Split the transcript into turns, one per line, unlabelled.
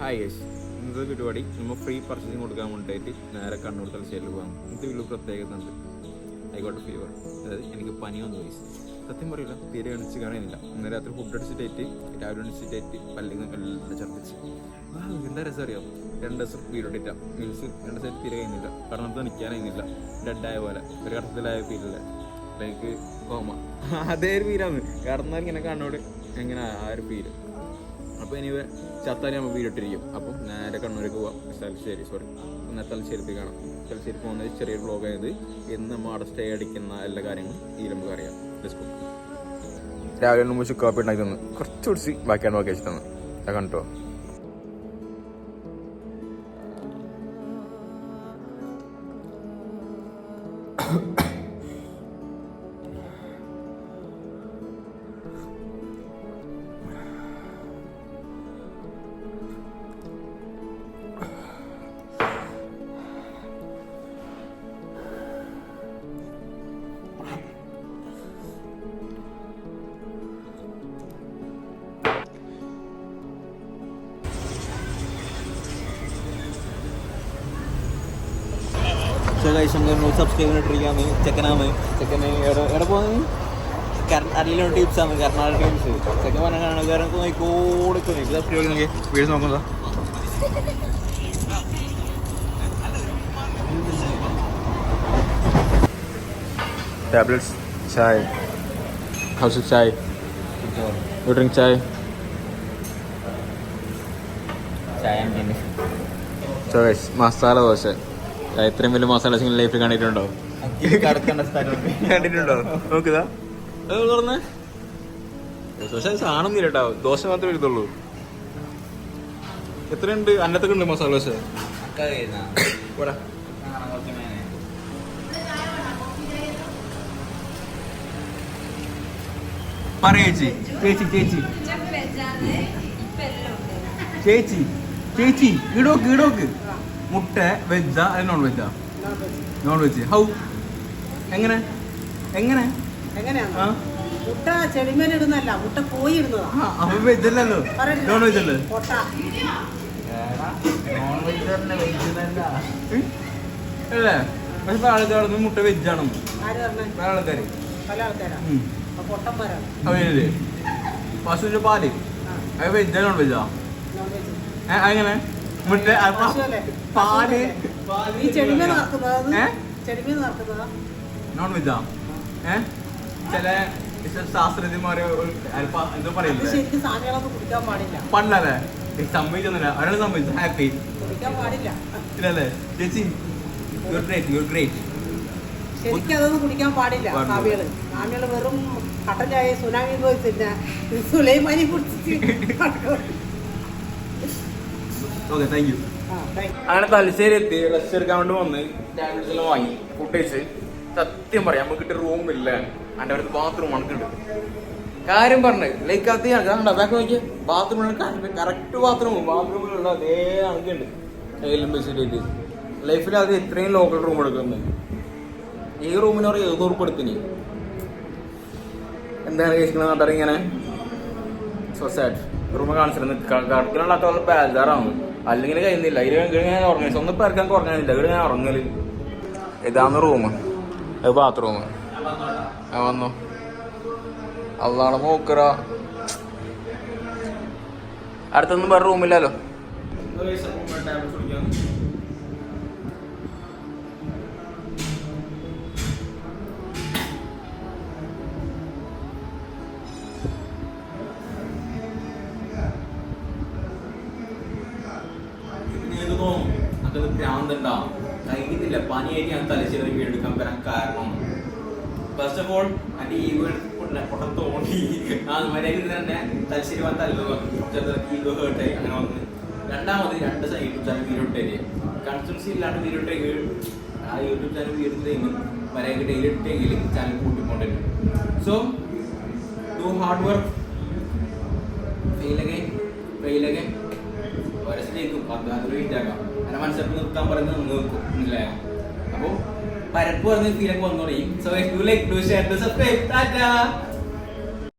Hi യേശ് ഇന്നത്തെ പരിപാടി നമ്മൾ ഫ്രീ പർച്ചേസിങ് കൊടുക്കാൻ വേണ്ടിയിട്ട് നേരെ കണ്ണൂർ തലശ്ശേരിൽ പോകാം ഇത് വീട്ടിൽ പ്രത്യേകത ഉണ്ട്. ആയിക്കോട്ടെ ഫീവർ അതായത് എനിക്ക് പനി വന്നു വയസ്സ് സത്യം പറയില്ല തീരെ എണിച്ച് കാണുന്നില്ല ഇന്ന് രാത്രി ഫുഡ് അടിച്ചിട്ടേറ്റ് രാവിലെ അടിച്ചിട്ടേറ്റ് പല്ലിൽ കല്ലിൽ ഛർദ്ദിച്ച്. എന്താ രസം അറിയാം? രണ്ട് ദിവസം വീടോട്ടിട്ട മീൽസ് രണ്ട് ദിവസം തീരെ കഴിയുന്നില്ല നിൽക്കാൻ കഴിയുന്നില്ല ഡെഡായ പോലെ. ഒരു കടത്തിലായ ഫീലല്ലേ ലൈക്ക് കോമ അതേ ഒരു ഫീലാണ് കടന്നാൽ ഇങ്ങനെ കണ്ണോട് എങ്ങനെ ആ ഒരു ഫീൽ അപ്പോൾ ഇനി ചത്താലി നമ്മൾ വീടിട്ടിരിക്കും അപ്പം നേരെ കണ്ണൂരേക്ക് പോവാം. തലശ്ശേരി സോറി എന്നാൽ തലശ്ശേരിക്ക് കാണാം. തലശ്ശേരി പോകുന്ന ചെറിയൊരു ബ്ലോഗ് ആയത് ഇന്ന് നമ്മൾ അവിടെ സ്റ്റേ അടിക്കുന്ന എല്ലാ കാര്യങ്ങളും ഈ നമുക്ക് അറിയാം. രാവിലെ ചുക്ക് കാപ്പി ഉണ്ടാക്കി തന്നു. കുറച്ച് കുടിച്ച് ബാക്കിയാണ് ബാക്കി വെച്ച് തന്നു അത് കണ്ടോ?
സബ്സ്ക്രൈബ് ഇട്ടിരിക്കാന്ന് ചെക്കനാണ്. ചെക്കന് എവിടെ എവിടെ പോകുന്നത് അരളിലോട്ട് ടിപ്സാണ് കർണാടക ടീംസ് ചെക്കൻ പറഞ്ഞ കാണുകാരൻ നോക്കിക്കോടെ സബ്സ്ക്രൈബ്
വീട് നോക്കുന്നതാ tablets chai. House chai. You drink chai.
Chai
so guys masala dosa. ഇത്രയും വലിയ മസാല സിംഗിൾ ലൈഫിൽ കണ്ടിട്ടുണ്ടോ? കണ്ടിട്ടുണ്ടോ? നോക്കുതാ തുറന്ന്. പക്ഷെ സാധനം കേട്ടോ. ദോശ മാത്രമേ എഴുതുള്ളൂ. എത്രയുണ്ട്? അന്നത്തൊക്കെ ഉണ്ട് മസാല ദോശ. ചേച്ചി. ചേച്ചി ചേച്ചി. ചേച്ചി ഇടോക്ക് ഇടോക്ക് മുട്ട വെജാ അല്ലെ നോൺ വെജാ നോൺ വെജ് ഹൗ? എങ്ങനെ? എങ്ങനെ? ആ?
മുട്ട മുട്ട കോയി ഇടുന്നതാ.
ആ, അപ്പൊ വെജ് അല്ലല്ലോ. നോൺ വെജ് അല്ലേ?
പൊട്ട
ഉം? അല്ലേ? പക്ഷെ പല ആൾക്കാർ മുട്ട വെജ് ആണ്
ആര് പറഞ്ഞേ?
പല ആൾക്കാർ
പല ആൾക്കാരാ. അപ്പൊ പൊട്ടന്മാരാണ്
അവരല്ലേ പശുവിന്റെ പാൽ.
ആ,
അത് വെജാ നോൺ വെജാ
non veg.
മുട്ട
പാൽ.
നോൺ വെജാ ഏ? ചില ശാസ്ത്രജ്ഞന്മാര് എന്താ പറയില്ല? പണ്ടല്ലേ? സമ്മതിച്ചൊന്നുമില്ല. ഒരാൾ സമ്മതിച്ചു. ഹാപ്പി ഇല്ലല്ലേ? ചേച്ചി യുവർ ഗ്രേറ്റ് യുവർ ഗ്രേറ്റ്
ശരിക്കും അതൊന്നും കുടിക്കാൻ പാടില്ല. കാവ്യകൾ. കാവ്യകൾ വെറും കട്ടൻ ചായ സുനാമി പോയി സുലൈമാനി കുടിച്ചിട്ട്
ഓക്കെ താങ്ക് യു. അങ്ങനെ തലശ്ശേരി എത്തി റെസ്റ്റ് എടുക്കാൻ വേണ്ടി വന്ന് ടാബ്ലറ്റ്സ് എല്ലാം വാങ്ങി ഫുഡ് കഴിച്ച്. സത്യം പറയാം നമുക്ക് കിട്ടിയ റൂം ഇല്ല. എന്റെ അടുത്ത് ബാത്റൂം അണക്കുണ്ട് കാര്യം പറഞ്ഞു ലൈക്ക് അത് കണ്ട? അതൊക്കെ നോക്കിയ. ബാത്റൂം കറക്റ്റ് ബാത്റൂം ബാത്റൂമിലുള്ള അതേ അണക്കുണ്ട് എല്ലാം വെച്ചിട്ട് ലൈഫിൽ അത് ഇത്രയും ലോക്കൽ റൂം എടുക്കുന്നത് ഈ റൂമിന് ഒരു എഴുന്നൂറ് ഉറുപ്പ് എന്താണ് കഴിക്കുന്നത് എന്നിട്ട് ഇങ്ങനെ? സോ സാഡ് റൂമ് കാണിച്ചിരുന്നു. കടക്കിനുള്ള ബേജാറാണ് അല്ലെങ്കിൽ കഴിയുന്നില്ല. ഇതിൽ ഞാൻ ഉറങ്ങി. ഒന്നും പേർക്ക് എനിക്ക് ഉറങ്ങാനില്ല. ഇവിടെ ഞാൻ ഉറങ്ങൽ. ഇതാണ് റൂം. ഇത് ബാത്റൂം വന്നു. അതാണ് നോക്കറ അടുത്തൊന്നും വേറെ റൂമില്ലല്ലോ ഭ്രാന്തുണ്ടാവും കഴിക്കത്തില്ല. പനിയായിട്ട് ഞാൻ തലശ്ശേരി വീടെടുക്കാൻ വരാൻ കാരണം. ഫസ്റ്റ് ഓഫ് ഓൾ എന്റെ ഈഗോ പൊട്ടം തോന്നി ആ മര്യാദ തന്നെ തലശ്ശേരി വന്ന തല്ലു ഈഗോ ഹേർട്ടായി അങ്ങനെ വന്ന്. രണ്ടാമത് രണ്ട് യൂട്യൂബ് ചാനൽ വീഡിയോട്ടേര് കൺസൻസി ഇല്ലാണ്ട് വീഡിയോട്ടെങ്കിൽ ആ യൂട്യൂബ് ചാനൽ വീടുന്നതെങ്കിൽ മര്യാദ ഡെയിലി ഇട്ടെങ്കിൽ ചാനൽ കൂട്ടിക്കൊണ്ടിരുന്നു സോ ഡു ഹാർഡ് വർക്ക് ഫെയിലകെ ഫെയിലൊക്കെ പത്താമത് വെയിറ്റ് ആക്കാം അങ്ങനെ മനസ്സിലാക്കി നിർത്താൻ പറയുന്നത് നിർക്കും മനസ്സിലായോ അപ്പോൾ പരപ്പ് പറഞ്ഞ ഫീലൊക്കെ വന്നു തുടങ്ങി. So like to share subscribe tata